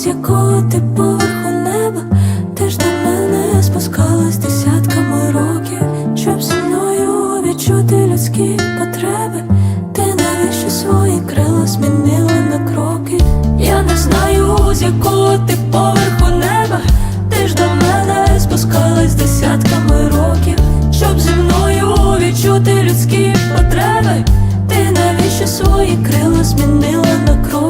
з якого ти поверху неба, ти ж до мене спускалась десятками років, щоб зі мною відчути людські потреби. Ти навіщо свої крила змінила на кроки? Я не знаю, з якого ти поверху неба, ти ж до мене спускалась десятками років, щоб зі мною відчути людські потреби. Ти навіщо свої крила змінила на кроки?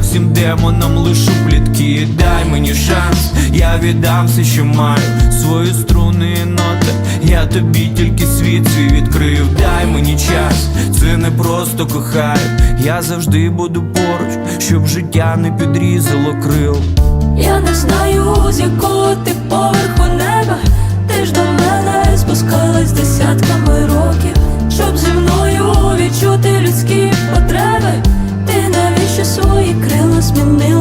всім демонам лишу плітки. Дай мені шанс, я віддам все, що маю. Свої струни і ноти Я тобі тільки світ свій відкрив. Дай мені час, це не просто кохаю. Я завжди буду поруч, щоб життя не підрізало крил. Я не знаю, з якого ти поверху неба, ти ж до мене спускалась десятками крила змінила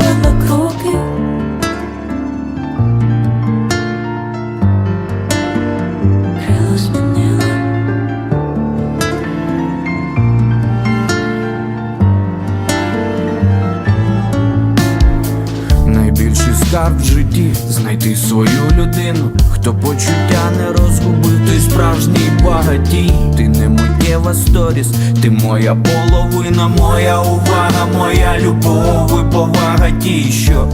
Найбільший скарб в житті знайти свою людину, хто почуття не розгубив, той справжній багатій. Ти не миттєва сторіс, ти моя половина, моя увага, моя любов і повага ті, що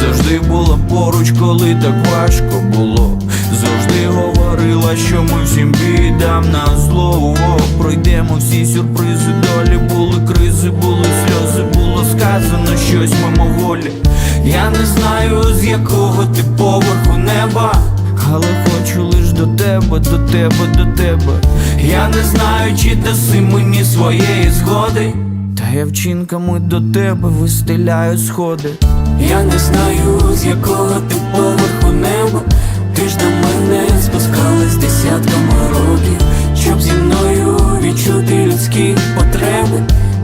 завжди була поруч, коли так важко було. Завжди говорила, що ми всім бідам на зло Пройдемо всі сюрпризи, долі були кризи, були сльози, було сказано щось мимоволі. Я не знаю, з якого ти поверху неба, але хочу лиш до тебе, до тебе, до тебе. Я не знаю, чи даси мені своєї згоди. Та я вчинками до тебе вистеляю сходи. Я не знаю, з якого ти поверху неба, ти ж до мене спускалась десятками років, щоб зі мною відчути людські потреби.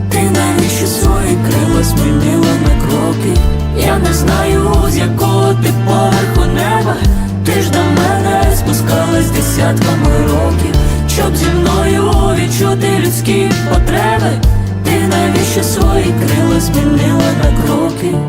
Ти навіщо свої крила кроки? Не знаю, з якого ти поверху неба, ти ж до мене спускалась десятками років, щоб зі мною відчути людські потреби. Ти навіщо свої крила змінила на кроки?